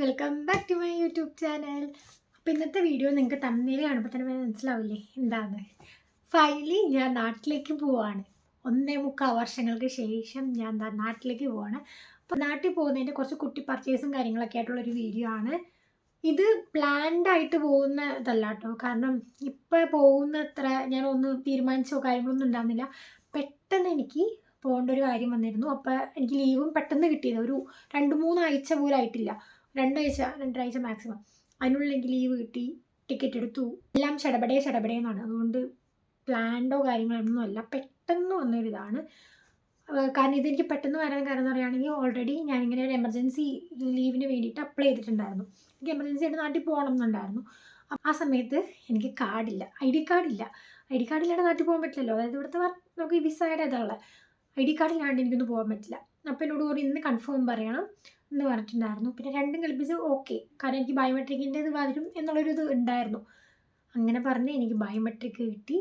Welcome back to my YouTube channel അപ്പോൾ ഇന്നത്തെ video നിങ്ങൾക്ക് തമ്മിൽ കാണുമ്പോൾ തന്നെ മനസ്സിലാവില്ലേ? എന്താണ്? ഫൈനലി ഞാൻ നാട്ടിലേക്ക് പോവാണ്. ഒന്നേ മുക്കാൽ വർഷങ്ങൾക്ക് ശേഷം ഞാൻ എന്താ നാട്ടിലേക്ക് പോവാണ്. അപ്പോൾ നാട്ടിൽ പോകുന്നതിന്റെ കുറച്ച് കുട്ടി പർച്ചേസും കാര്യങ്ങളൊക്കെ ആയിട്ടുള്ളൊരു വീഡിയോ ആണ്. ഇത് പ്ലാൻഡ് ആയിട്ട് പോകുന്നതല്ല കേട്ടോ. കാരണം ഇപ്പോൾ പോകുന്നത്ര ഞാൻ ഒന്ന് തീരുമാനിച്ചോ കാര്യങ്ങളൊന്നും ഉണ്ടാകുന്നില്ല പെട്ടെന്ന് എനിക്ക് പോകേണ്ട ഒരു കാര്യം വന്നിരുന്നു. അപ്പോൾ എനിക്ക് ലീവും പെട്ടെന്ന് കിട്ടിയത് ഒരു രണ്ട് മൂന്നാഴ്ച പോലും ആയിട്ടില്ല. രണ്ടാഴ്ച രണ്ടാഴ്ച മാക്സിമം അതിനുള്ളിലെങ്കിൽ ലീവ് കിട്ടി ടിക്കറ്റ് എടുത്തു. എല്ലാം ചടപടേ ചടപടേന്നാണ് അതുകൊണ്ട് പ്ലാൻഡോ കാര്യങ്ങളൊന്നും അല്ല. പെട്ടെന്ന് വന്നൊരിതാണ്. കാരണം ഇതെനിക്ക് പെട്ടെന്ന് വരാൻ കാരണം എന്ന് പറയുകയാണെങ്കിൽ ഓൾറെഡി ഞാനിങ്ങനെ ഒരു എമർജൻസി ലീവിന് വേണ്ടിയിട്ട് അപ്ലൈ ചെയ്തിട്ടുണ്ടായിരുന്നു. എനിക്ക് എമർജൻസി ആയിട്ട് നാട്ടിൽ പോകണം എന്നുണ്ടായിരുന്നു. ആ സമയത്ത് എനിക്ക് കാർഡില്ല ഐ ഡി കാർഡില്ല ഐ ഡി കാർഡില്ലാണ്ട് നാട്ടിൽ പോകാൻ പറ്റില്ലല്ലോ. അതായത് ഇവിടുത്തെ നമുക്ക് വിസയുടെ ഇതുള്ള ഐ ഡി കാർഡില്ലാണ്ട് എനിക്കൊന്നും പോകാൻ പറ്റില്ല. അപ്പോൾ എന്നോട് കൂടി ഇന്ന് കൺഫേം പറയണം എന്ന് പറഞ്ഞിട്ടുണ്ടായിരുന്നു. പിന്നെ രണ്ടും കളിപ്പിച്ച് ഓക്കെ കാരണം എനിക്ക് ബയോമെട്രിക്കിന്റെ ഇത് വരും എന്നുള്ളൊരു ഇത് ഉണ്ടായിരുന്നു. അങ്ങനെ പറഞ്ഞ് എനിക്ക് ബയോമെട്രിക് കിട്ടി.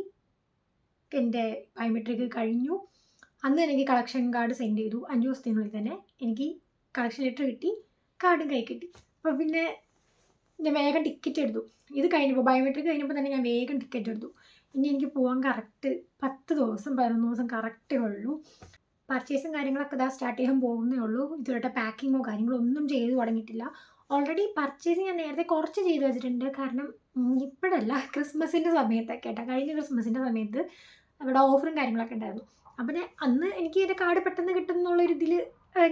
എന്റെ ബയോമെട്രിക് കഴിഞ്ഞു. അന്ന് എനിക്ക് കളക്ഷൻ കാർഡ് സെൻഡ് ചെയ്തു. അഞ്ച് ദിവസത്തിനുള്ളിൽ തന്നെ എനിക്ക് കളക്ഷൻ ലെറ്റർ കിട്ടി കാർഡും കൈ കിട്ടി. അപ്പോൾ പിന്നെ ഞാൻ വേഗം ടിക്കറ്റ് എടുത്തു. ഇത് കഴിഞ്ഞപ്പോൾ ബയോമെട്രിക് കഴിഞ്ഞപ്പോൾ തന്നെ ഞാൻ വേഗം ടിക്കറ്റ് എടുത്തു. ഇനി എനിക്ക് പോകാൻ കറക്റ്റ് പത്ത് ദിവസം പതിനൊന്ന് ദിവസം കറക്റ്റേ ഉള്ളൂ. പർച്ചേസും കാര്യങ്ങളൊക്കെ ഇതാ സ്റ്റാർട്ട് ചെയ്യാൻ പോകുന്നേ ഉള്ളൂ. ഇതുവരെ പാക്കിങ്ങോ കാര്യങ്ങളോ ഒന്നും ചെയ്ത് തുടങ്ങിയിട്ടില്ല. ഓൾറെഡി പർച്ചേസ് ഞാൻ നേരത്തെ കുറച്ച് ചെയ്തു വെച്ചിട്ടുണ്ട്. കാരണം ഇപ്പോഴല്ല ക്രിസ്മസിന്റെ സമയത്തൊക്കെ കേട്ടോ കഴിഞ്ഞ ക്രിസ്മസിന്റെ സമയത്ത് അവിടെ ഓഫറും കാര്യങ്ങളൊക്കെ ഉണ്ടായിരുന്നു. അപ്പം ഞാൻ അന്ന് എനിക്ക് എന്റെ കാർഡ് പെട്ടെന്ന് കിട്ടും എന്നുള്ളൊരു ഇതിൽ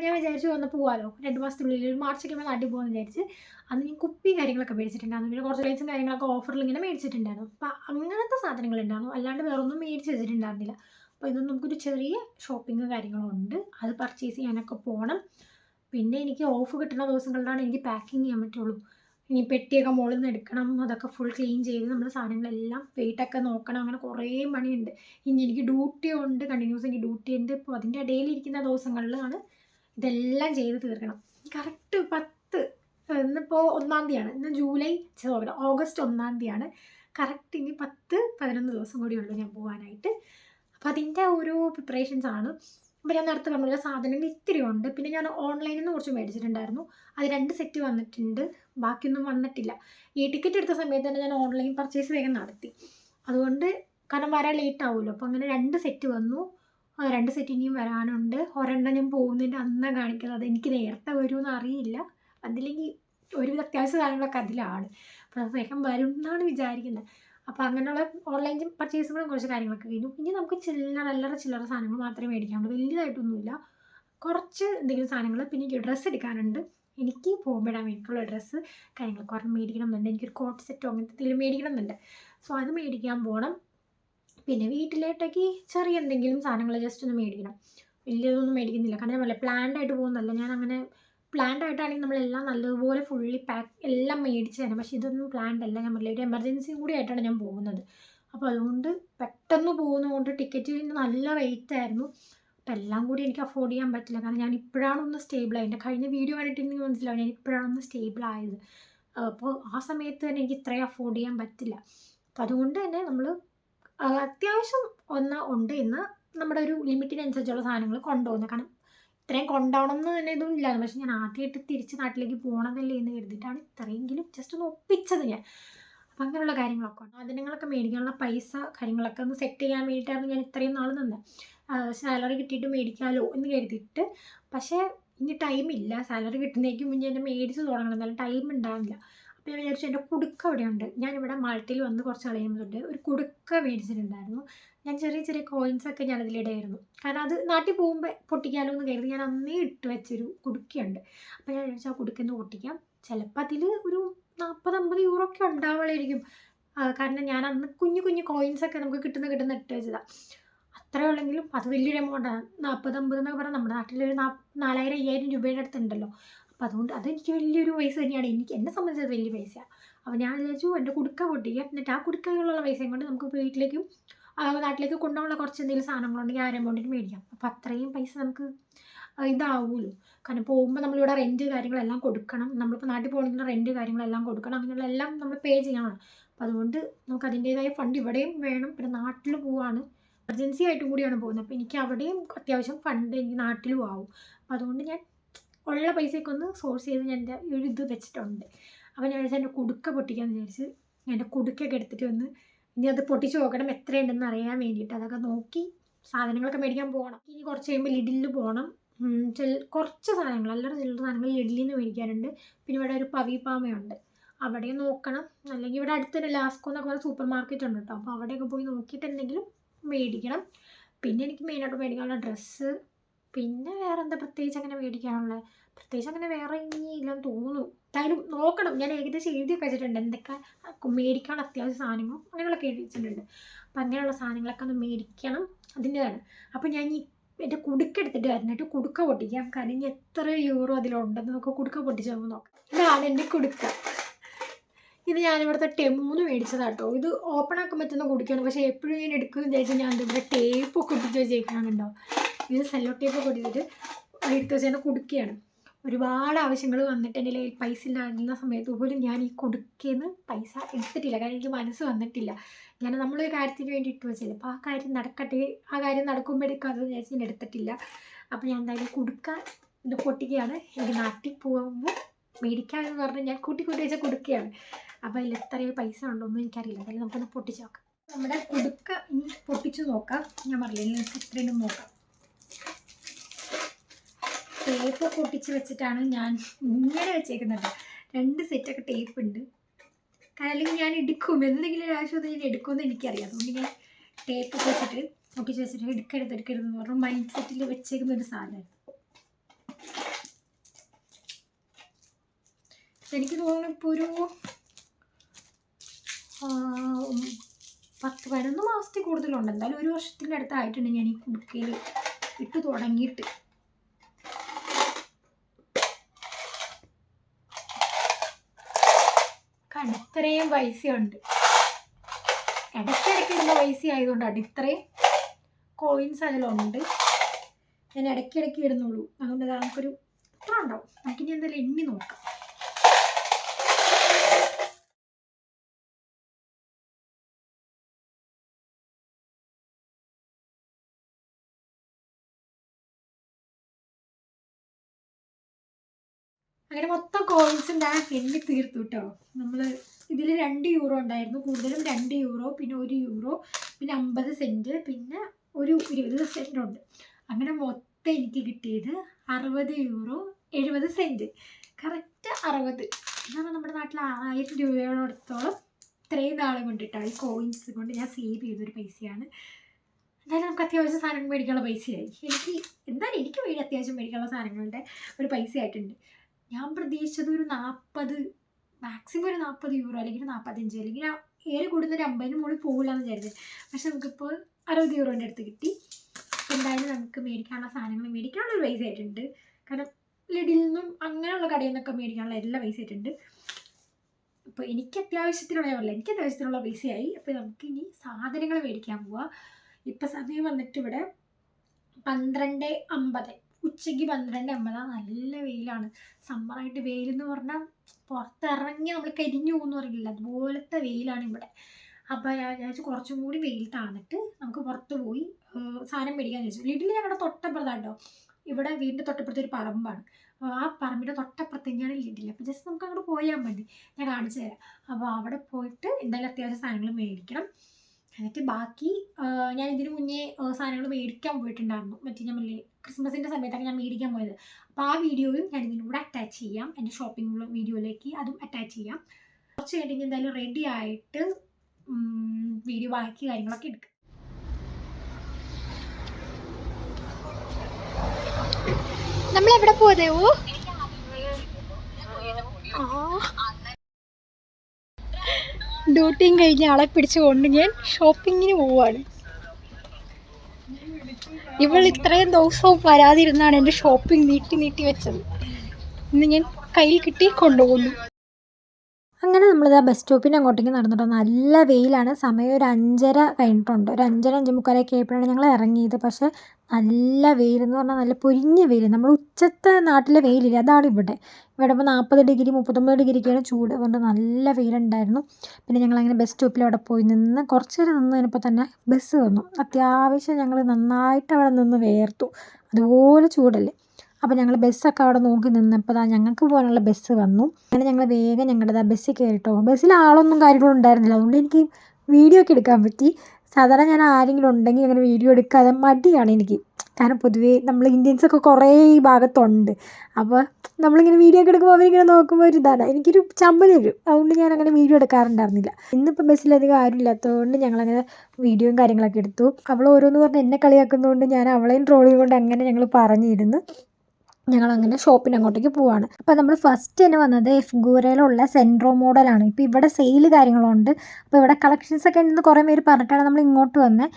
ഞാൻ വിചാരിച്ചു വന്ന് പോകാമല്ലോ രണ്ട് മാസത്തിനുള്ളിൽ ഒരു മാർച്ച് ഒക്കെ നാട്ടിൽ പോകാമെന്ന് വിചാരിച്ച് അന്ന് ഞാൻ കുപ്പി കാര്യങ്ങളൊക്കെ മേടിച്ചിട്ടുണ്ടായിരുന്നു പിന്നെ കുറച്ച് ലൈറ്റ്സും കാര്യങ്ങളൊക്കെ ഓഫറിൽ ഇങ്ങനെ മേടിച്ചിട്ടുണ്ടായിരുന്നു. അപ്പം അങ്ങനത്തെ സാധനങ്ങൾ ഉണ്ടായിരുന്നു. അല്ലാണ്ട് വേറൊന്നും മേടിച്ച് വെച്ചിട്ടുണ്ടായിരുന്നില്ല. അപ്പോൾ ഇത് നമുക്കൊരു ചെറിയ ഷോപ്പിംഗ് കാര്യങ്ങളുണ്ട് അത് പർച്ചേസ് ചെയ്യാനൊക്കെ പോകണം പിന്നെ എനിക്ക് ഓഫ് കിട്ടുന്ന ദിവസങ്ങളിലാണ് എനിക്ക് പാക്കിങ് ചെയ്യാൻ പറ്റുള്ളൂ. ഇനി പെട്ടിയൊക്കെ മുകളിൽ നിന്ന് എടുക്കണം അതൊക്കെ ഫുൾ ക്ലീൻ ചെയ്ത് നമ്മൾ സാധനങ്ങളെല്ലാം വെയിറ്റൊക്കെ നോക്കണം. അങ്ങനെ കുറേ പണിയുണ്ട്. ഇനി എനിക്ക് ഡ്യൂട്ടി ഉണ്ട് കണ്ടിന്യൂസ് എനിക്ക് ഡ്യൂട്ടി ഉണ്ട്. ഇപ്പോൾ അതിന്റെ ഇടയിൽ ഇരിക്കുന്ന ദിവസങ്ങളിലാണ് ഇതെല്ലാം ചെയ്ത് തീർക്കണം. കറക്റ്റ് പത്ത് ഇന്നിപ്പോൾ ഒന്നാം തീയതിയാണ്. ഇന്ന് ജൂലൈ സോറി ഓഗസ്റ്റ് ഒന്നാം തീയതിയാണ്. കറക്റ്റ് ഇനി പത്ത് പതിനൊന്ന് ദിവസം കൂടി ഉള്ളൂ ഞാൻ പോകാനായിട്ട് അപ്പോൾ അതിന്റെ ഓരോ പ്രിപ്പറേഷൻസ് ആണ്. അപ്പോൾ ഞാൻ നേരത്തെ പറഞ്ഞ സാധനങ്ങൾ ഇത്തിരി ഉണ്ട്. പിന്നെ ഞാൻ ഓൺലൈനിൽ നിന്ന് കുറച്ച് മേടിച്ചിട്ടുണ്ടായിരുന്നു. അത് രണ്ട് സെറ്റ് വന്നിട്ടുണ്ട്. ബാക്കിയൊന്നും വന്നിട്ടില്ല. ഈ ടിക്കറ്റ് എടുത്ത സമയത്ത് തന്നെ ഞാൻ ഓൺലൈൻ പർച്ചേസ് വേഗം നടത്തി. അതുകൊണ്ട് കാരണം വരാൻ ലേറ്റ് ആവുമല്ലോ. അപ്പോൾ അങ്ങനെ രണ്ട് സെറ്റ് വന്നു. രണ്ട് സെറ്റ് ഇനിയും വരാനുണ്ട്. ഒരെണ്ണം ഞാൻ പോകുന്നതിന്റെ അന്നാ കാണിക്കുന്നത്. അത് എനിക്ക് നേരത്തെ വരുമെന്ന് അറിയില്ല. അതില്ലെങ്കിൽ ഒരുവിധ അത്യാവശ്യ സാധനങ്ങളൊക്കെ അതിലാണ്. അപ്പോൾ അത് വേഗം വരും എന്നാണ് വിചാരിക്കുന്നത്. അപ്പോൾ അങ്ങനെയുള്ള ഓൺലൈൻ പർച്ചേസുകളും കുറച്ച് കാര്യങ്ങളൊക്കെ കഴിഞ്ഞു. ഇനി നമുക്ക് ചില്ലറ അല്ലറ ചില്ലറ സാധനങ്ങൾ മാത്രമേ മേടിക്കാനുള്ളൂ വലിയതായിട്ടൊന്നുമില്ല കുറച്ച് എന്തെങ്കിലും സാധനങ്ങൾ പിന്നെ എനിക്ക് ഡ്രസ്സ് എടുക്കാനുണ്ട്. എനിക്ക് പോകുമ്പോഴാൻ വേണ്ടിയിട്ടുള്ള ഡ്രസ്സ് കാര്യങ്ങൾ കുറേ മേടിക്കണം എന്നുണ്ട് എനിക്കൊരു കോട്ട് സെറ്റോ അങ്ങനത്തെ എന്തെങ്കിലും മേടിക്കണം എന്നുണ്ട് സോ അത് മേടിക്കാൻ പോകണം പിന്നെ വീട്ടിലേട്ടേക്ക് ചെറിയ എന്തെങ്കിലും സാധനങ്ങൾ ജസ്റ്റ് ഒന്ന് മേടിക്കണം. വലിയതൊന്നും മേടിക്കുന്നില്ല. കാരണം നല്ല പ്ലാൻഡായിട്ട് പോകുന്നതല്ല. ഞാൻ അങ്ങനെ പ്ലാൻഡ് ആയിട്ടാണെങ്കിൽ നമ്മളെല്ലാം നല്ലതുപോലെ ഫുള്ളി പാക്ക് എല്ലാം മേടിച്ച് തരാം പക്ഷേ ഇതൊന്നും പ്ലാൻഡ് അല്ല. ഞാൻ പറഞ്ഞില്ല ഒരു എമർജൻസിയും കൂടി ആയിട്ടാണ് ഞാൻ പോകുന്നത്. അപ്പോൾ അതുകൊണ്ട് പെട്ടെന്ന് പോകുന്നതുകൊണ്ട് ടിക്കറ്റിന് നല്ല റേറ്റ് ആയിരുന്നു. അപ്പം എല്ലാം കൂടി എനിക്ക് അഫോർഡ് ചെയ്യാൻ പറ്റില്ല. കാരണം ഞാൻ ഇപ്പോഴാണ് ഒന്ന് സ്റ്റേബിൾ ആയത്. എന്റെ കഴിഞ്ഞ വീഡിയോ കണ്ടിട്ടുണ്ടെങ്കിൽ മനസ്സിലാവും. ഞാൻ ഇപ്പോഴാണ് ഒന്ന് സ്റ്റേബിൾ ആയത്. അപ്പോൾ ആ സമയത്ത് തന്നെ എനിക്ക് ഇത്രയും അഫോർഡ് ചെയ്യാൻ പറ്റില്ല. അപ്പം അതുകൊണ്ട് തന്നെ നമ്മൾ അത്യാവശ്യം ഒന്ന് ഉണ്ട്. എന്ന് നമ്മുടെ ഒരു ലിമിറ്റിനനുസരിച്ചുള്ള സാധനങ്ങൾ കൊണ്ടുപോകുന്നത്. കാരണം ഇത്രയും കൊണ്ടുപോകണം എന്ന് തന്നെ ഇതൊന്നും ഇല്ലായിരുന്നു. പക്ഷെ ഞാൻ ആദ്യമായിട്ട് തിരിച്ച് നാട്ടിലേക്ക് പോകണമെന്നല്ലേ എന്ന് കരുതിയിട്ടാണ് ഇത്രയെങ്കിലും ജസ്റ്റ് ഒന്ന് ഒപ്പിച്ചത് ഞാൻ. അപ്പം അങ്ങനെയുള്ള കാര്യങ്ങളൊക്കെ ഉണ്ട്. സാധനങ്ങളൊക്കെ മേടിക്കാനുള്ള പൈസ കാര്യങ്ങളൊക്കെ ഒന്ന് സെറ്റ് ചെയ്യാൻ വേണ്ടിയിട്ടായിരുന്നു ഞാൻ ഇത്രയും നാൾ നിന്ന്. സാലറി കിട്ടിയിട്ട് മേടിക്കാമല്ലോ എന്ന് കരുതിയിട്ട്. പക്ഷേ ഇനി ടൈം ഇല്ല. സാലറി കിട്ടുന്നതിന് മുന്നേ എന്നെ മേടിച്ച് തുടങ്ങണം. എന്നാലും ടൈം ഉണ്ടാവില്ല. അപ്പോൾ ഞാൻ വിചാരിച്ചു എന്റെ കുടുക്ക അവിടെയുണ്ട് ഞാനിവിടെ മാൾട്ടിൽ വന്ന് കുറച്ച് കളയുന്നുണ്ട് ഒരു കുടുക്ക മേടിച്ചിട്ടുണ്ടായിരുന്നു. ഞാൻ ചെറിയ ചെറിയ കോയിൻസ് ഒക്കെ ഞാൻ അതിലിടായിരുന്നു കാരണം അത് നാട്ടിൽ പോകുമ്പോൾ പൊട്ടിക്കാലോ എന്ന് കരുതി ഞാൻ അന്നേ ഇട്ട് വെച്ചൊരു കുടുക്കയുണ്ട്. അപ്പോൾ ഞാൻ വിചാരിച്ചു ആ കുടുക്കെന്ന് പൊട്ടിക്കാം. ചിലപ്പോൾ അതിൽ ഒരു നാൽപ്പത് അമ്പത് യൂറോ ഒക്കെ ഉണ്ടാവുള്ളായിരിക്കും. കാരണം ഞാൻ അന്ന് കുഞ്ഞു കുഞ്ഞു കോയിൻസ് ഒക്കെ നമുക്ക് കിട്ടുന്ന കിട്ടുന്ന ഇട്ട് വെച്ചതാണ് അത്രേ ഉള്ളെങ്കിലും അത് വലിയൊരു എമൗണ്ടാണ് നാൽപ്പത് അമ്പത് എന്നൊക്കെ പറഞ്ഞാൽ നമ്മുടെ നാട്ടിലൊരു നാ നാലായിരം അയ്യായിരം രൂപയുടെ അടുത്തുണ്ടല്ലോ. അപ്പോൾ അതുകൊണ്ട് അതെനിക്ക് വലിയൊരു പൈസ തന്നെയാണ്. എനിക്ക് എന്നെ സംബന്ധിച്ചത് വലിയ പൈസയാണ് അപ്പോൾ ഞാൻ വിചാരിച്ചു എന്റെ കുടുക്ക പൊട്ടിക്കുക എന്നിട്ട് ആ കുടുക്കയിലുള്ള പൈസയും കൊണ്ട് നമുക്ക് വീട്ടിലേക്കും നാട്ടിലേക്ക് കൊണ്ടുപോകാനുള്ള കുറച്ച് എന്തെങ്കിലും സാധനങ്ങളുണ്ടെങ്കിൽ ആ ഒരു എമൗണ്ടിന് മേടിക്കാം. അപ്പോൾ അത്രയും പൈസ നമുക്ക് ഇതാവുമല്ലോ കാരണം പോകുമ്പോൾ നമ്മളിവിടെ റെന്റ് കാര്യങ്ങളെല്ലാം കൊടുക്കണം. നമ്മളിപ്പോൾ നാട്ടിൽ പോകണമെങ്കിൽ റെന്റ് കാര്യങ്ങളെല്ലാം കൊടുക്കണം. അങ്ങനെയുള്ള എല്ലാം നമ്മൾ പേ ചെയ്യണം. അപ്പോൾ അതുകൊണ്ട് നമുക്ക് അതിന്റേതായ ഫണ്ട് ഇവിടെയും വേണം. പിന്നെ നാട്ടിൽ പോവാണ്. എമർജൻസി ആയിട്ടും കൂടിയാണ് പോകുന്നത്. അപ്പോൾ എനിക്ക് അവിടെയും അത്യാവശ്യം ഫണ്ട് എനിക്ക് നാട്ടിലും ആവും. അപ്പോൾ അതുകൊണ്ട് ഞാൻ ഉള്ള പൈസയൊക്കെ ഒന്ന് സോഴ്സ് ചെയ്ത് ഞാൻ എന്റെ ഒരു ഇത് വെച്ചിട്ടുണ്ട്. അപ്പോൾ ഞാൻ വിചാരിച്ചു എന്റെ കുടുക്ക പൊട്ടിക്കാമെന്ന് വിചാരിച്ച് എന്റെ കുടുക്കൊക്കെ എടുത്തിട്ട് വന്ന് ഇനി അത് പൊട്ടിച്ച് നോക്കണം എത്രയുണ്ടെന്ന് അറിയാൻ വേണ്ടിയിട്ട്. അതൊക്കെ നോക്കി സാധനങ്ങളൊക്കെ മേടിക്കാൻ പോകണം. ഇനി കുറച്ച് കഴിയുമ്പോൾ ലിഡിലിൽ പോകണം. കുറച്ച് സാധനങ്ങൾ അല്ലറ ചില്ലറ സാധനങ്ങൾ ലിഡിലിൽ നിന്ന് മേടിക്കാനുണ്ട് പിന്നെ ഇവിടെ ഒരു പവി പാമയുണ്ട് അവിടെയും നോക്കണം. അല്ലെങ്കിൽ ഇവിടെ അടുത്ത് തന്നെ ലാസ്കോ എന്നൊക്കെ പറഞ്ഞ സൂപ്പർ മാർക്കറ്റ് ഉണ്ട് കേട്ടോ. അപ്പോൾ അവിടെയൊക്കെ പോയി നോക്കിയിട്ട് എന്തെങ്കിലും മേടിക്കണം. പിന്നെ എനിക്ക് മെയിനായിട്ട് മേടിക്കാനുള്ള ഡ്രസ്സ്. പിന്നെ വേറെ എന്താ പ്രത്യേകിച്ച് അങ്ങനെ മേടിക്കാനുള്ളത് പ്രത്യേകിച്ച് അങ്ങനെ വേറെ ഇനി ഇല്ലെന്ന് തോന്നുന്നു. എന്തായാലും നോക്കണം. ഞാൻ ഏകദേശം എഴുതി വെച്ചിട്ടുണ്ട്. എന്തൊക്കെ മേടിക്കാനുള്ള അത്യാവശ്യ സാധനങ്ങളും അങ്ങനെയുള്ളൊക്കെ എഴുതി വെച്ചിട്ടുണ്ട്. അപ്പം അങ്ങനെയുള്ള സാധനങ്ങളൊക്കെ ഒന്ന് മേടിക്കണം. അതിന്റെതാണ്. അപ്പം ഞാൻ ഈ എന്റെ കുടുക്കെടുത്തിട്ട് എന്നിട്ട് കുടുക്ക പൊട്ടിക്കാം. കാരണം ഇനി എത്ര യൂറോ അതിലുണ്ടെന്ന് നമുക്ക് കുടുക്ക പൊട്ടിച്ച് നമുക്ക് നോക്കാം. ഇതാണ് എന്റെ കുടുക്ക. ഇത് ഞാനിവിടുത്തെ ടെമൂന്ന് മേടിച്ചതാട്ടോ ഇത് ഓപ്പൺ ആക്കാൻ പറ്റുന്ന കുടിക്കാണ് പക്ഷേ എപ്പോഴും ഞാൻ എടുക്കുമെന്ന് വിചാരിച്ചാൽ ഞാൻ ഇവിടെ ടേപ്പ് ഒക്കെ ഒട്ടിച്ച് വെച്ചേക്കണമെന്നുണ്ടോ ഇത് സെല്ലോ ടേപ്പ് ഒക്കെ ഒട്ടിച്ചിട്ട് എടുത്ത് വെച്ചാൽ കുടുക്കയാണ്. ഒരുപാട് ആവശ്യങ്ങൾ വന്നിട്ട് എന്റെ പൈസ ഇല്ലായിരുന്ന സമയത്ത് പോലും ഞാൻ ഈ കൊടുക്കേന്ന് പൈസ എടുത്തിട്ടില്ല. കാരണം എനിക്ക് മനസ്സ് വന്നിട്ടില്ല. ഞാൻ നമ്മളൊരു കാര്യത്തിന് വേണ്ടി ഇട്ട് വെച്ചില്ല. അപ്പോൾ ആ കാര്യം നടക്കട്ടെ ആ കാര്യം നടക്കുമ്പോൾ എടുക്കാമെന്ന് വിചാരിച്ച് ഞാൻ എടുത്തിട്ടില്ല. അപ്പോൾ ഞാൻ എന്തായാലും കൊടുക്കാൻ ഇത് പൊട്ടിക്കുകയാണ്. എനിക്ക് നാട്ടിൽ പോകുമ്പോൾ മേടിക്കാമെന്ന് പറഞ്ഞ് ഞാൻ കൂട്ടി കൂട്ടി വെച്ചാൽ കൊടുക്കുകയാണ്. അപ്പോൾ അതിൽ എത്ര പൈസ ഉണ്ടോന്നും എനിക്കറിയില്ല. എന്തായാലും നമുക്കൊന്ന് പൊട്ടിച്ച് നോക്കാം. നമ്മുടെ കുടുക്ക ഇനി പൊട്ടിച്ച് നോക്കാം. ഞാൻ പറഞ്ഞില്ല എത്രയുണ്ടെന്ന് നോക്കാം. ടേപ്പ് പൊട്ടിച്ച് വെച്ചിട്ടാണ് ഞാൻ ഇങ്ങനെ വെച്ചേക്കുന്നത്. രണ്ട് സെറ്റൊക്കെ ടേപ്പ് ഉണ്ട്. കാരണം അല്ലെങ്കിൽ ഞാൻ എടുക്കും. എന്തെങ്കിലും ഒരു ആവശ്യം ഞാൻ എടുക്കുമെന്ന് എനിക്കറിയാം. അതുകൊണ്ട് ഞാൻ ടേപ്പ് ഒക്കെ വെച്ചിട്ട് പൊട്ടിച്ച് വെച്ചിട്ട് എടുക്കരുത് എടുക്കരുത് എന്ന് പറഞ്ഞാൽ മൈൻഡ് സെറ്റിൽ വെച്ചേക്കുന്ന ഒരു സാധനമാണ് എനിക്ക് തോന്നുന്നു ഇപ്പോൾ ഒരു പത്ത് പതിനൊന്ന് മാസത്തിൽ കൂടുതലുണ്ട്. എന്തായാലും ഒരു വർഷത്തിന്റെ അടുത്തായിട്ടുണ്ട് ഞാൻ ഈ കുടുക്കയിൽ ഇട്ട് തുടങ്ങിയിട്ട്. പൈസ പൈസയുണ്ട്. ഇടയ്ക്കിടയ്ക്ക് ഇടുന്ന പൈസ ആയതുകൊണ്ട് അടിത്തറയും കോയിൻസ് അതിലുണ്ട്. ഞാൻ ഇടയ്ക്കിടയ്ക്ക് ഇടുന്നുള്ളൂ. അതുകൊണ്ട് നമുക്കൊരു ഇത്ര ഉണ്ടാവും. നമുക്കിനി എന്തായാലും എണ്ണി നോക്കാം. അങ്ങനെ മൊത്തം കോയിൻസ് ഞാൻ എണ്ണി തീർത്തു കേട്ടോ നമ്മൾ ഇതിൽ രണ്ട് യൂറോ ഉണ്ടായിരുന്നു. കൂടുതലും രണ്ട് യൂറോ പിന്നെ ഒരു യൂറോ പിന്നെ അമ്പത് സെന്റ് പിന്നെ ഒരു ഇരുപത് സെന്റ് ഉണ്ട്. അങ്ങനെ മൊത്തം എനിക്ക് കിട്ടിയത് അറുപത് യൂറോ എഴുപത് സെന്റ് കറക്റ്റ് അറുപത്. എന്നാണ് നമ്മുടെ നാട്ടിൽ ആയിരം രൂപയോടത്തോളം ഇത്രയും നാളെ കൊണ്ടിട്ടാണ് ഈ കോയിൻസ് കൊണ്ട് ഞാൻ സേവ് ചെയ്തൊരു പൈസയാണ്. എന്തായാലും നമുക്ക് അത്യാവശ്യം സാധനങ്ങൾ മേടിക്കാനുള്ള പൈസയായി. എനിക്ക് എന്തായാലും എനിക്ക് വേണ്ടി അത്യാവശ്യം മേടിക്കാനുള്ള സാധനങ്ങളുടെ ഒരു പൈസ ആയിട്ടുണ്ട് ഞാൻ പ്രതീക്ഷിച്ചത് ഒരു നാൽപ്പത് മാക്സിമം ഒരു നാൽപ്പത് യൂറോ അല്ലെങ്കിൽ നാൽപ്പത്തഞ്ച് അല്ലെങ്കിൽ ഏറെ കൂടുതൽ അമ്പതിന് മുകളിൽ പോകില്ല എന്ന് വിചാരിച്ചത് പക്ഷെ നമുക്കിപ്പോൾ അറുപത് യൂറോന്റെ അടുത്ത് കിട്ടി. എന്തായാലും നമുക്ക് മേടിക്കാനുള്ള സാധനങ്ങൾ മേടിക്കാനുള്ള പൈസ ആയിട്ടുണ്ട്. കാരണം ലിഡിൽ നിന്നും അങ്ങനെയുള്ള കടയിൽ നിന്നൊക്കെ മേടിക്കാനുള്ള എല്ലാ പൈസ ആയിട്ടുണ്ട്. അപ്പോൾ എനിക്ക് അത്യാവശ്യത്തിനുള്ള എനിക്ക് അത്യാവശ്യത്തിനുള്ള പൈസയായി. അപ്പോൾ നമുക്ക് ഇനി സാധനങ്ങൾ മേടിക്കാൻ പോവാം. ഇപ്പം സമയം വന്നിട്ട് ഇവിടെ പന്ത്രണ്ട് അമ്പത്. ഉച്ചയ്ക്ക് പന്ത്രണ്ട് അമ്പതാണ് നല്ല വെയിലാണ്. സമ്മറായിട്ട് വെയിലെന്ന് പറഞ്ഞാൽ പുറത്തിറങ്ങി നമ്മൾ കരിഞ്ഞു പോകുന്നു പറയില്ല? അതുപോലത്തെ വെയിലാണ് ഇവിടെ. അപ്പോൾ ഞാൻ വിചാരിച്ചു കുറച്ചും കൂടി വെയിൽ താന്നിട്ട് നമുക്ക് പുറത്ത് പോയി സാധനം മേടിക്കാൻ ചോദിച്ചു വീട്ടിൽ ഞങ്ങളുടെ തൊട്ടപ്പുറത്താട്ടോ ഇവിടെ വീടിന്റെ തൊട്ടപ്പുറത്ത് ഒരു പറമ്പാണ്. ആ പറമ്പിന്റെ തൊട്ടപ്പുറത്ത് തന്നെയാണ് ലിഡിൽ അപ്പോൾ ജസ്റ്റ് നമുക്ക് അങ്ങോട്ട് പോയാൽ മതി. ഞാൻ കാണിച്ചു തരാം. അപ്പോൾ അവിടെ പോയിട്ട് എന്തായാലും അത്യാവശ്യം സാധനങ്ങൾ മേടിക്കണം. എന്നിട്ട് ബാക്കി ഞാൻ ഇതിനു മുന്നേ സാധനങ്ങൾ മേടിക്കാൻ പോയിട്ടുണ്ടായിരുന്നു. മറ്റേ ഞാൻ ക്രിസ്മസിന്റെ സമയത്തൊക്കെ ഞാൻ മേടിക്കാൻ പോയത്. അപ്പോൾ ആ വീഡിയോയും ഞാൻ ഇതിനോട് അറ്റാച്ച് ചെയ്യാം. എന്റെ ഷോപ്പിംഗ് വീഡിയോയിലേക്ക് അതും അറ്റാച്ച് ചെയ്യാം. കുറച്ച് കഴിഞ്ഞ് എന്തായാലും റെഡി ആയിട്ട് വീഡിയോ ബാക്കി കാര്യങ്ങളൊക്കെ എടുക്കും. നമ്മൾ എവിടെ പോയതേവോ ഡ്യൂട്ടിയും കഴിഞ്ഞ് ആളെ പിടിച്ചുകൊണ്ട് ഞാൻ ഷോപ്പിങ്ങിന് പോവാണ്. ഇവൾ ഇത്രയും ദിവസവും വരാതിരുന്നാണ് എന്റെ ഷോപ്പിംഗ് നീട്ടി നീട്ടി വെച്ചത്. ഇന്ന് ഞാൻ കയ്യിൽ കിട്ടി കൊണ്ടുപോകുന്നു അങ്ങനെ നമ്മൾ ആ ബസ് സ്റ്റോപ്പിന്റെ അങ്ങോട്ടേക്ക് നടന്നിട്ട് നല്ല വെയിലാണ്. സമയം ഒരു അഞ്ചര കഴിഞ്ഞിട്ടുണ്ട്. ഒരു അഞ്ചര അഞ്ച് മുക്കാലൊക്കെ ആയപ്പോഴാണ് ഞങ്ങൾ ഇറങ്ങിയത്. പക്ഷേ നല്ല വെയിൽ എന്ന് പറഞ്ഞാൽ നല്ല പൊരിഞ്ഞ വെയിൽ. നമ്മൾ ഉച്ചത്തെ നാട്ടിലെ വെയിലില്ല. അതാണ് ഇവിടെ. ഇവിടെ ഇപ്പോൾ നാൽപ്പത് ഡിഗ്രി മുപ്പത്തൊമ്പത് ഡിഗ്രിക്കാണ് ചൂട്. അതുകൊണ്ട് നല്ല വെയിലുണ്ടായിരുന്നു. പിന്നെ ഞങ്ങൾ അങ്ങനെ ബസ് സ്റ്റോപ്പിൽ അവിടെ പോയി നിന്ന് കുറച്ച് നേരം നിന്ന് കഴിഞ്ഞപ്പോൾ തന്നെ ബസ് വന്നു. അത്യാവശ്യം ഞങ്ങൾ നന്നായിട്ട് അവിടെ നിന്ന് വേർത്തു. അതുപോലെ ചൂടല്ലേ? അപ്പോൾ ഞങ്ങൾ ബസ്സൊക്കെ അവിടെ നോക്കി നിന്നപ്പോൾ ഞങ്ങൾക്ക് പോകാനുള്ള ബസ് വന്നു. അങ്ങനെ ഞങ്ങൾ വേഗം ഞങ്ങളുടെ ബസ്സിൽ കയറിട്ടോ ബസ്സിൽ ആളൊന്നും കാര്യങ്ങളും ഉണ്ടായിരുന്നില്ല. അതുകൊണ്ട് എനിക്ക് വീഡിയോ ഒക്കെ എടുക്കാൻ പറ്റി. സാധാരണ ഞാൻ ആരെങ്കിലും ഉണ്ടെങ്കിൽ അങ്ങനെ വീഡിയോ എടുക്കാതെ മടിയാണ് എനിക്ക്. കാരണം പൊതുവേ നമ്മൾ ഇന്ത്യൻസൊക്കെ കുറേ ഈ ഭാഗത്തുണ്ട്. അപ്പോൾ നമ്മളിങ്ങനെ വീഡിയോ ഒക്കെ എടുക്കുമ്പോൾ അവരിങ്ങനെ നോക്കുമ്പോൾ ഒരു ഇതാണ്. എനിക്കൊരു ചമ്മൽ വരും അതുകൊണ്ട് ഞാൻ അങ്ങനെ വീഡിയോ എടുക്കാറുണ്ടായിരുന്നില്ല. ഇന്നിപ്പോൾ ബസ്സിലധികം ആരും ഇല്ലാത്തതുകൊണ്ട് ഞങ്ങളങ്ങനെ വീഡിയോയും കാര്യങ്ങളൊക്കെ എടുത്തു. അവൾ ഓരോന്ന് പറഞ്ഞ് എന്നെ കളിയാക്കുന്നതുകൊണ്ട് ഞാൻ അവളെയും ട്രോളിയും കൊണ്ട് അങ്ങനെ ഞങ്ങൾ പറഞ്ഞിരുന്നു. ഞങ്ങളങ്ങനെ ഷോപ്പിന് അങ്ങോട്ടേക്ക് പോവാണ്. അപ്പോൾ നമ്മൾ ഫസ്റ്റ് തന്നെ വന്നത് എഫ്ഗൂരയിലുള്ള സെൻട്രോ മോഡലാണ്. ഇപ്പോൾ ഇവിടെ സെയിൽ കാര്യങ്ങളുണ്ട്. അപ്പോൾ ഇവിടെ കളക്ഷൻസ് ഒക്കെ ഉണ്ടെന്ന് കുറേ പേര് പറഞ്ഞിട്ടാണ് നമ്മൾ ഇങ്ങോട്ട് വന്നത്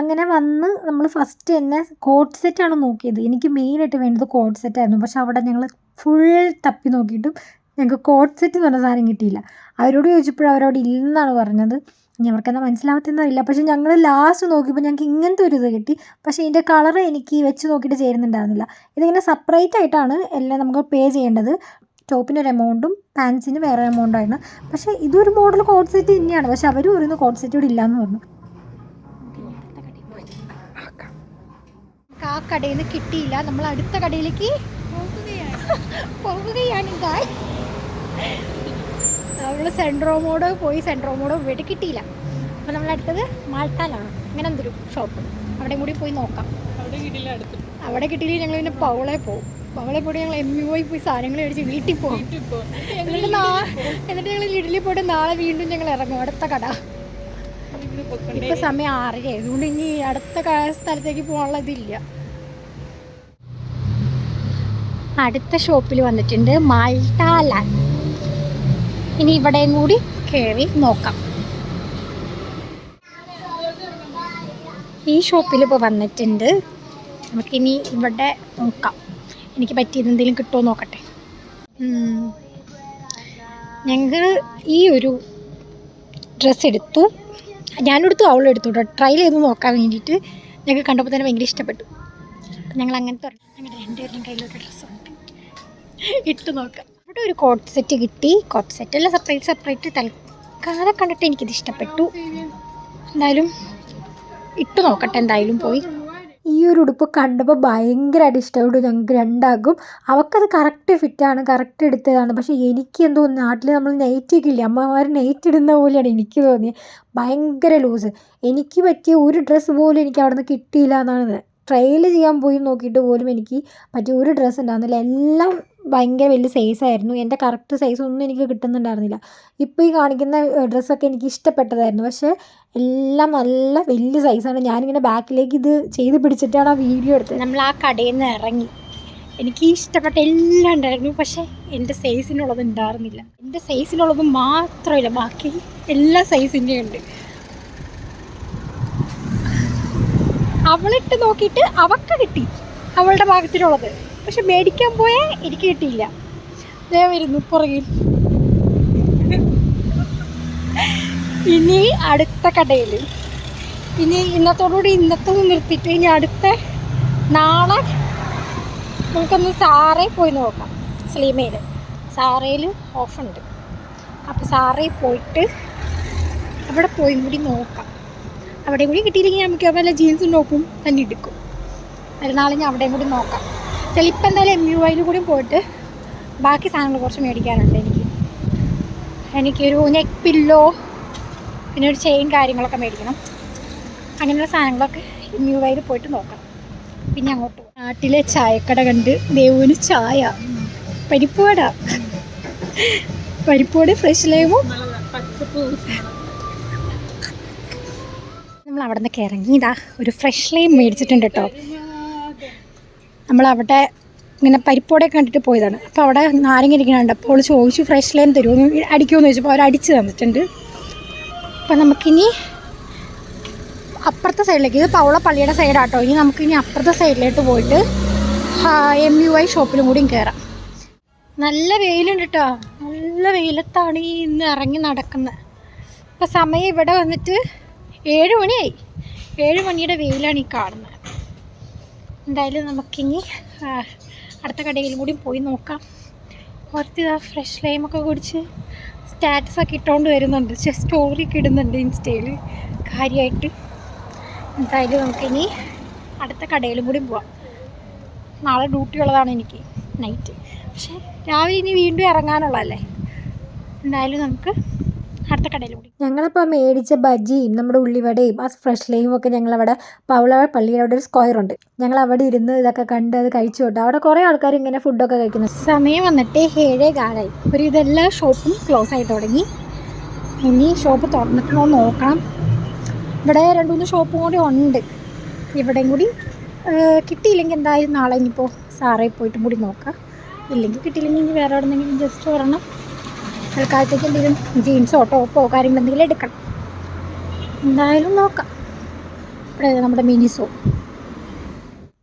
അങ്ങനെ വന്ന് നമ്മൾ ഫസ്റ്റ് തന്നെ കോട്ട് സെറ്റാണ് നോക്കിയത്. എനിക്ക് മെയിനായിട്ട് വേണ്ടത് കോട്ട് സെറ്റായിരുന്നു പക്ഷെ അവിടെ ഞങ്ങൾ ഫുൾ തപ്പി നോക്കിയിട്ടും ഞങ്ങൾക്ക് കോട്ട് സെറ്റ് എന്ന് പറഞ്ഞ സാധനം കിട്ടിയില്ല. അവരോട് ചോദിച്ചപ്പോൾ അവരോട് ഇല്ലെന്നാണ് പറഞ്ഞത്. ഇനി മനസ്സിലാവത്തില്ല മനസ്സിലാവത്തെന്ന് അറിയില്ല. പക്ഷെ ഞങ്ങൾ ലാസ്റ്റ് നോക്കിയപ്പോൾ ഞങ്ങൾക്ക് ഇങ്ങനത്തെ ഒരു ഇത് കിട്ടി. പക്ഷേ ഇതിന്റെ കളർ എനിക്ക് വെച്ച് നോക്കിയിട്ട് ചേരുന്നുണ്ടായിരുന്നില്ല. ഇതിങ്ങനെ സെപ്പറേറ്റ് ആയിട്ടാണ് എല്ലാം നമുക്ക് പേ ചെയ്യേണ്ടത്. ടോപ്പിന് ഒരു എമൗണ്ടും പാൻസിന് വേറെ എമൗണ്ടും ആയിരുന്നു. പക്ഷേ ഇതൊരു മോഡൽ കോട്ട് സെറ്റ് തന്നെയാണ്. പക്ഷെ അവർ ഒരു കോട്ട് സെറ്റ് ഇവിടെ ഇല്ലയെന്ന് പറഞ്ഞു. ആ കടയിൽ നിന്ന് കിട്ടിയില്ല. നമ്മൾ അടുത്ത കടയിലേക്ക് പോകുകയാണ്. നമ്മൾ സെൻട്രോമോഡ് പോയി സെൻട്രോമോഡ് ഇവിടെ കിട്ടിയില്ല. അപ്പോൾ നമ്മൾ അടുത്തത് മാൾട്ടാലാണ് അങ്ങനെ എന്തൊരു ഷോപ്പ് അവിടെ കൂടി പോയി നോക്കാം. അവിടെ കിട്ടിയില്ല ഞങ്ങൾ പിന്നെ പവളെ പോകും പവളെ പോയി ഞങ്ങൾ എം യു പോയി പോയി സാധനങ്ങൾ മേടിച്ച് വീട്ടിൽ പോകും എന്നിട്ട് എന്നിട്ട് ഞങ്ങൾ ഇഡലി പോയിട്ട് നാളെ വീണ്ടും ഞങ്ങൾ ഇറങ്ങും. അടുത്ത കട. ഇങ്ങനെ ഇപ്പൊ സമയം ആറര അതുകൊണ്ട് ഇനി അടുത്ത സ്ഥലത്തേക്ക് പോകാനുള്ള ഇതില്ല. അടുത്ത ഷോപ്പിൽ വന്നിട്ടുണ്ട് മാൾട്ട ലാൻഡ് ഇനി ഇവിടെയും കൂടി കയറി നോക്കാം. ഈ ഷോപ്പിൽ ഇപ്പോൾ വന്നിട്ടുണ്ട്. നമുക്കിനി ഇവിടെ നോക്കാം. എനിക്ക് പറ്റിയത് എന്തെങ്കിലും കിട്ടുമോ നോക്കട്ടെ. ഞങ്ങൾ ഈ ഒരു ഡ്രസ്സ് എടുത്തു. ഞാനെടുത്തു അവളെടുത്തു കേട്ടോ. ട്രയൽ ചെയ്ത് നോക്കാൻ വേണ്ടിയിട്ട് ഞങ്ങൾക്ക് കണ്ടപ്പോൾ തന്നെ ഭയങ്കര ഇഷ്ടപ്പെട്ടു. ഞങ്ങൾ അങ്ങനെ ഒരെണ്ണം- ഞങ്ങളുടെ രണ്ടുപേരുടെയും കയ്യിലൊരു ഡ്രസ്സുണ്ട് ഇട്ട് നോക്കാം. ഇവിടെ ഒരു കോട്ട് സെറ്റ് കിട്ടി. കോട്ട് സെറ്റ് അല്ല സെപ്പറേറ്റ് സെപ്പറേറ്റ് തൽക്കാലം കണ്ടിട്ട് എനിക്കിത് ഇഷ്ടപ്പെട്ടു. എന്തായാലും ഇട്ട് നോക്കട്ടെ എന്തായാലും പോയി. ഈ ഒരു ഉടുപ്പ് കണ്ടപ്പോൾ ഭയങ്കരമായിട്ട് ഇഷ്ടപ്പെട്ടു. ഞങ്ങൾക്ക് രണ്ടാകും അവൾക്കത് കറക്റ്റ് ഫിറ്റാണ് കറക്റ്റ് എടുത്തതാണ്. പക്ഷേ എനിക്ക് എന്തോ നാട്ടിൽ നമ്മൾ നെയ്റ്റ് ഒക്കെ ഇല്ലേ അമ്മമാർ നെയ്റ്റ് ഇടുന്ന പോലെയാണ് എനിക്ക് തോന്നിയത് ഭയങ്കര ലൂസ് എനിക്ക് പറ്റിയ ഒരു ഡ്രസ്സ് പോലും എനിക്ക് അവിടെ നിന്ന് കിട്ടിയില്ല എന്നാണ്. ട്രയൽ ചെയ്യാൻ പോയി നോക്കിയിട്ട് പോലും എനിക്ക് പറ്റിയ ഒരു ഡ്രസ്സ് ഉണ്ടാകുന്നില്ല എല്ലാം ഭയങ്കര വലിയ സൈസായിരുന്നു എന്റെ കറക്റ്റ് സൈസ് ഒന്നും എനിക്ക് കിട്ടുന്നുണ്ടായിരുന്നില്ല. ഇപ്പോൾ ഈ കാണിക്കുന്ന ഡ്രസ്സൊക്കെ എനിക്ക് ഇഷ്ടപ്പെട്ടതായിരുന്നു. പക്ഷേ എല്ലാം നല്ല വലിയ സൈസാണ് ഞാനിങ്ങനെ ബാക്കിലേക്ക് ഇത് ചെയ്ത് പിടിച്ചിട്ടാണ് ആ വീഡിയോ എടുത്തത്. നമ്മൾ ആ കടയിൽ നിന്ന് ഇറങ്ങി. എനിക്ക് ഇഷ്ടപ്പെട്ട എല്ലാം ഉണ്ടായിരുന്നു. പക്ഷേ എന്റെ സൈസിനുള്ളത് ഉണ്ടായിരുന്നില്ല. എന്റെ സൈസിനുള്ളത് മാത്രമില്ല ബാക്കി എല്ലാ സൈസിന്റെയും ഉണ്ട്. അവളിട്ട് നോക്കിയിട്ട് അവക്ക് കിട്ടി. അവളുടെ ഭാഗത്തിനുള്ളത്. പക്ഷെ മേടിക്കാൻ പോയാൽ എനിക്ക് കിട്ടിയില്ല. ഞാൻ വരുന്നു പുറകിൽ. ഇനി അടുത്ത കടയിൽ ഇനി ഇന്നത്തോടുകൂടി ഇന്നത്തെ നിർത്തിയിട്ട് ഇനി അടുത്ത നാളെ നമുക്കൊന്ന് സാറേ പോയി നോക്കാം. സ്ലീമയിൽ സാറയിൽ ഓഫുണ്ട്. അപ്പോൾ സാറേ പോയിട്ട് അവിടെ പോയി കൂടി നോക്കാം. അവിടെയും കൂടി കിട്ടിയില്ലെങ്കിൽ നമുക്ക് വല്ല ജീൻസും ടോപ്പും തന്നെ എടുക്കും. ഞാൻ അവിടെയും കൂടി നോക്കാം. ചിലപ്പോൾ എന്തായാലും എം യു ഐയിൽ കൂടി പോയിട്ട് ബാക്കി സാധനങ്ങൾ കുറച്ച് മേടിക്കാനുണ്ട് എനിക്ക്. എനിക്കൊരു നെക്ക് പില്ലോ പിന്നെ ഒരു ചെയിൻ കാര്യങ്ങളൊക്കെ മേടിക്കണം. അങ്ങനെയുള്ള സാധനങ്ങളൊക്കെ എം യു ഐയിൽ പോയിട്ട് നോക്കാം പിന്നെ അങ്ങോട്ട് പോകും നാട്ടിലെ ചായക്കട കണ്ട് ദേവുവിന് ചായ. പരിപ്പുവട പരിപ്പുവട ഫ്രഷ് ലൈവും. നമ്മൾ അവിടെ നിന്നൊക്കെ ഇറങ്ങിയതാ ഒരു ഫ്രഷ് ലൈം മേടിച്ചിട്ടുണ്ട് കേട്ടോ നമ്മൾ അവിടെ ഇങ്ങനെ പരിപ്പോടെ കണ്ടിട്ട് പോയതാണ്. അപ്പോൾ അവിടെ നാരങ്ങ ഇരിക്കുന്നുണ്ട് അപ്പോൾ അവൾ ചോദിച്ചു ഫ്രഷ് ലൈൻ തരുമോ? അടിക്കുമെന്ന് ചോദിച്ചപ്പോൾ അവർ അടിച്ച് തന്നിട്ടുണ്ട്. അപ്പോൾ നമുക്കിനി അപ്പുറത്തെ സൈഡിലേക്ക് ഇത് പവള പള്ളിയുടെ സൈഡാട്ടോ. ഇനി നമുക്കിനി അപ്പുറത്തെ സൈഡിലോട്ട് പോയിട്ട് എം യു ഐ ഷോപ്പിലും കൂടിയും കയറാം നല്ല വെയിലുണ്ട് കേട്ടോ നല്ല വെയിലത്താണ് ഈ ഇന്ന് ഇറങ്ങി നടക്കുന്നത് അപ്പോൾ സമയം ഇവിടെ വന്നിട്ട് ഏഴ് മണിയായി. ഏഴ് മണിയുടെ വെയിലാണ് ഈ കാണുന്നത് എന്തായാലും നമുക്കിനി അടുത്ത കടയിലും കൂടി പോയി നോക്കാം. കുറച്ച് ഫ്രഷ് ലൈമൊക്കെ കുടിച്ച് സ്റ്റാറ്റസൊക്കെ ഇട്ടുകൊണ്ട് വരുന്നുണ്ട്. സ്റ്റോറി ഒക്കെ ഇടുന്നുണ്ട് ഇൻസ്റ്റയിൽ കാര്യമായിട്ട് എന്തായാലും നമുക്കിനി അടുത്ത കടയിലും കൂടി പോവാം. നാളെ ഡ്യൂട്ടി ഉള്ളതാണ് എനിക്ക് നൈറ്റ് പക്ഷേ രാവിലെ ഇനി വീണ്ടും ഇറങ്ങാനുള്ളതല്ലേ? എന്തായാലും നമുക്ക് അടുത്ത കടയിലൂടെ കൂടി ഞങ്ങളിപ്പോൾ മേടിച്ച ബജിയും നമ്മുടെ ഉള്ളിവടയും ആ ഫ്രഷ് ലൈമും ഒക്കെ ഞങ്ങളവിടെ പവള പള്ളിയുടെ അവിടെ ഒരു സ്ക്വയർ ഉണ്ട്. ഞങ്ങൾ അവിടെ ഇരുന്ന് ഇതൊക്കെ കണ്ട് അത് കഴിച്ചു കൊണ്ട് അവിടെ കുറേ ആൾക്കാർ ഇങ്ങനെ ഫുഡൊക്കെ കഴിക്കുന്നു. സമയം വന്നിട്ട് ഏഴേ കാലായി. ഒരു ഇതെല്ലാ ഷോപ്പും ക്ലോസ് ആയി തുടങ്ങി. ഇനി ഷോപ്പ് തുറന്നിട്ടുണ്ടോ നോക്കണം. ഇവിടെ രണ്ട് മൂന്ന് ഷോപ്പും കൂടി ഉണ്ട്. ഇവിടെയും കൂടി കിട്ടിയില്ലെങ്കിൽ എന്തായാലും നാളെ ഇനിയിപ്പോൾ സാറേ പോയിട്ടും കൂടി നോക്കാം. ഇല്ലെങ്കിൽ കിട്ടിയില്ലെങ്കിൽ ഇനി വേറെ എവിടെ നിന്നെങ്കിലും ജസ്റ്റ് ഒരെണ്ണം തൽക്കാലത്തേക്ക് എന്തെങ്കിലും ജീൻസോ ടോപ്പോ കാര്യങ്ങൾ എന്തെങ്കിലും എടുക്കണം. എന്തായാലും നോക്കാം. ഇവിടെ നമ്മുടെ മിനിസോ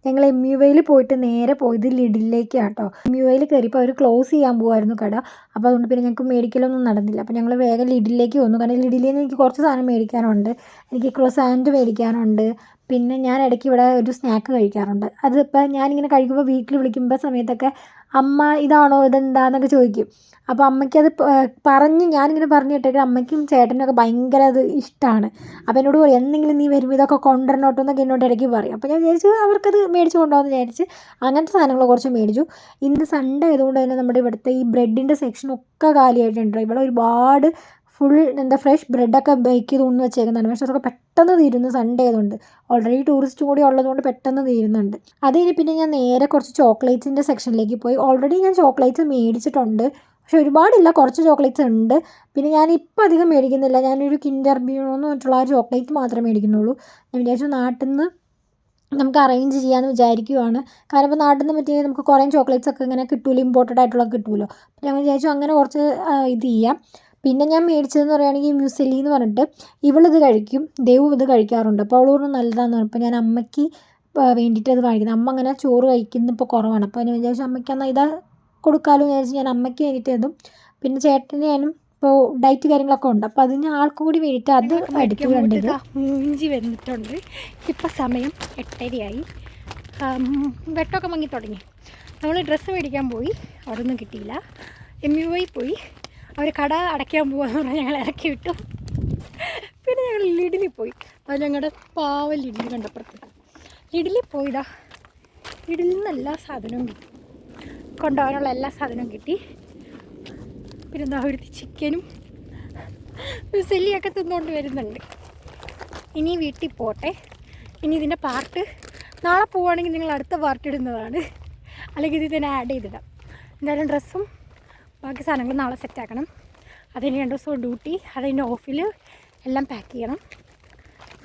ഞങ്ങൾ എം യു വൈയിൽ പോയിട്ട് നേരെ പോയത് ലിഡിലേക്കാണ് കേട്ടോ എം യു വൈയിൽ കയറിയപ്പോൾ അവർ ക്ലോസ് ചെയ്യാൻ പോകുമായിരുന്നു കട. അപ്പോൾ അതുകൊണ്ട് പിന്നെ ഞങ്ങൾക്ക് മേടിക്കലൊന്നും നടന്നില്ല. അപ്പോൾ ഞങ്ങൾ വേഗം ലിഡിലേക്ക് വന്നു. കാരണം ലിഡിലിൽ നിന്ന് എനിക്ക് കുറച്ച് സാധനം മേടിക്കാനുണ്ട്. എനിക്ക് ക്രോസാൻഡ് മേടിക്കാനുണ്ട്. പിന്നെ ഞാൻ ഇടയ്ക്ക് ഇവിടെ ഒരു സ്നാക്ക് കഴിക്കാറുണ്ട്. അതിപ്പോൾ ഞാനിങ്ങനെ കഴിക്കുമ്പോൾ വീട്ടിൽ വിളിക്കുമ്പോൾ സമയത്തൊക്കെ അമ്മ ഇതാണോ ഇതെന്താന്നൊക്കെ ചോദിക്കും. അപ്പോൾ അമ്മയ്ക്കത് പറഞ്ഞ് ഞാനിങ്ങനെ പറഞ്ഞു കേട്ടിട്ട് അമ്മയ്ക്കും ചേട്ടനൊക്കെ ഭയങ്കര അത് ഇഷ്ടമാണ് അപ്പോൾ എന്നോട് പറയും എന്തെങ്കിലും നീ വരുമ്പോൾ ഇതൊക്കെ കൊണ്ടുവരണോട്ടോ എന്നൊക്കെ എന്നോട് ഇടയ്ക്ക് പറയും. അപ്പോൾ ഞാൻ വിചാരിച്ചു അവർക്കത് മേടിച്ച് കൊണ്ടുപോകാമെന്ന് വിചാരിച്ച് അങ്ങനത്തെ സാധനങ്ങൾ കുറച്ച് മേടിച്ചു. ഇന്ന് സൺഡേ ആയതുകൊണ്ട് തന്നെ നമ്മുടെ ഇവിടുത്തെ ഈ ബ്രെഡിന്റെ സെക്ഷൻ ഒക്കെ കാലിയായിട്ടുണ്ട്. ഇവിടെ ഒരുപാട് ഫുൾ എന്താ ഫ്രഷ് ബ്രെഡൊക്കെ ബേക്ക് ചെയ്ത് കൊണ്ട് വെച്ചേക്കുന്നതാണ്. പക്ഷേ അതൊക്കെ പെട്ടെന്ന് തീരുന്നു സൺഡേ ആയതുകൊണ്ട്. ഓൾറെഡി ടൂറിസ്റ്റും കൂടി ഉള്ളതുകൊണ്ട് പെട്ടെന്ന് തീരുന്നുണ്ട്. അത് കഴിഞ്ഞ് പിന്നെ ഞാൻ നേരെ കുറച്ച് ചോക്ലേറ്റ്സിന്റെ സെക്ഷനിലേക്ക് പോയി. ഓൾറെഡി ഞാൻ ചോക്ലേറ്റ്സ് മേടിച്ചിട്ടുണ്ട്. പക്ഷെ ഒരുപാടില്ല കുറച്ച് ചോക്ലേറ്റ്സ് ഉണ്ട്. പിന്നെ ഞാൻ ഇപ്പോൾ അധികം മേടിക്കുന്നില്ല. ഞാനൊരു കിൻഡർ ബ്യൂണോ എന്ന് പറഞ്ഞിട്ടുള്ള ആ ചോക്ലേറ്റ് മാത്രമേ മേടിക്കുന്നുള്ളൂ. ഞാൻ വിചാരിച്ചു നാട്ടിൽ നിന്ന് നമുക്ക് അറേഞ്ച് ചെയ്യാമെന്ന് വിചാരിക്കുവാണ്. കാരണം ഇപ്പോൾ നാട്ടിൽ നിന്ന് പറ്റിയ നമുക്ക് കുറേ ചോക്ലേറ്റ്സ് ഒക്കെ ഇങ്ങനെ കിട്ടുമല്ലോ ഇമ്പോർട്ടഡ് ആയിട്ടുള്ള കിട്ടുമല്ലോ അപ്പോൾ ഞാൻ വിചാരിച്ചു അങ്ങനെ കുറച്ച് ഇത് ചെയ്യാം. പിന്നെ ഞാൻ മേടിച്ചതെന്ന് പറയുകയാണെങ്കിൽ മ്യൂസലി എന്ന് പറഞ്ഞിട്ട് ഇവളിത് കഴിക്കും ദേവും ഇത് കഴിക്കാറുണ്ട്. അപ്പോൾ അവൾ പറഞ്ഞു നല്ലതാന്ന് പറഞ്ഞു. അപ്പോൾ ഞാൻ അമ്മയ്ക്ക് വേണ്ടിയിട്ട് അത് കാണിക്കുന്നത് അമ്മ അങ്ങനെ ചോറ് കഴിക്കുന്നത് ഇപ്പോൾ കുറവാണ്. അപ്പോൾ ഞാൻ വിചാരിച്ചു അമ്മയ്ക്ക് എന്നാൽ ഇതാ കൊടുക്കാമല്ലോ എന്ന് വിചാരിച്ച് ഞാൻ അമ്മയ്ക്ക് വേണ്ടിയിട്ട് അതും പിന്നെ ചേട്ടന് ഞാനും ഇപ്പോൾ ഡയറ്റ് കാര്യങ്ങളൊക്കെ ഉണ്ട്. അപ്പോൾ അതിന് ആൾക്കും കൂടി വേണ്ടിയിട്ട് അത് മേടിക്കുന്നുണ്ട് മൂഞ്ചി വന്നിട്ടുണ്ട്. ഇപ്പോൾ സമയം എട്ടരയായി. വെട്ടമൊക്കെ മങ്ങി തുടങ്ങി. നമ്മൾ ഡ്രസ്സ് മേടിക്കാൻ പോയി. അവിടെ ഒന്നും കിട്ടിയില്ല. എം യു ഐ പോയി. അവർ കട അടയ്ക്കാൻ പോകാന്ന് പറഞ്ഞാൽ ഞങ്ങൾ ഇറക്കി വിട്ടു. പിന്നെ ഞങ്ങൾ ലിഡിലിൽ പോയി. അത് ഞങ്ങളുടെ പാവ ലിഡിൽ കണ്ടപ്പുറത്ത്. ലിഡിലിൽ പോയിതാ. ലിഡിലിൽ നിന്ന് എല്ലാ സാധനവും കിട്ടി. കൊണ്ടുപോകാനുള്ള എല്ലാ സാധനവും കിട്ടി. പിന്നെ എന്താ ഒരു ചിക്കനും സെല്ലിയൊക്കെ തിന്നുകൊണ്ട് വരുന്നുണ്ട്. ഇനി വീട്ടിൽ പോട്ടെ. ഇനി ഇതിന്റെ പാർട്ട് നാളെ പോവുകയാണെങ്കിൽ നിങ്ങൾ അടുത്ത പാർട്ട് ഇടുന്നതാണ്. അല്ലെങ്കിൽ ഇത് തന്നെ ആഡ് ചെയ്തിടാം. എന്തായാലും ഡ്രസ്സും ബാക്കി സാധനങ്ങൾ നാളെ സെറ്റാക്കണം അതിന് രണ്ട് ദിവസം ഡ്യൂട്ടി അതിന്റെ ഓഫിൽ എല്ലാം പാക്ക് ചെയ്യണം.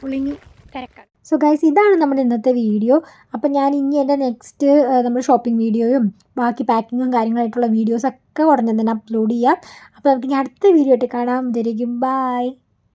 പുളിങ്ങി തിരക്കാണ്. സോ ഗൈസ് ഇതാണ് നമ്മുടെ ഇന്നത്തെ വീഡിയോ അപ്പം ഞാൻ ഇനി എന്റെ നെക്സ്റ്റ് നമ്മുടെ ഷോപ്പിംഗ് വീഡിയോയും ബാക്കി പാക്കിങ്ങും കാര്യങ്ങളായിട്ടുള്ള വീഡിയോസൊക്കെ ഉടനെ തന്നെ അപ്ലോഡ് ചെയ്യാം. അപ്പോൾ നമുക്ക് ഇനി അടുത്ത വീഡിയോ ആയിട്ട് കാണാം. ഇതായിരിക്കും ബൈ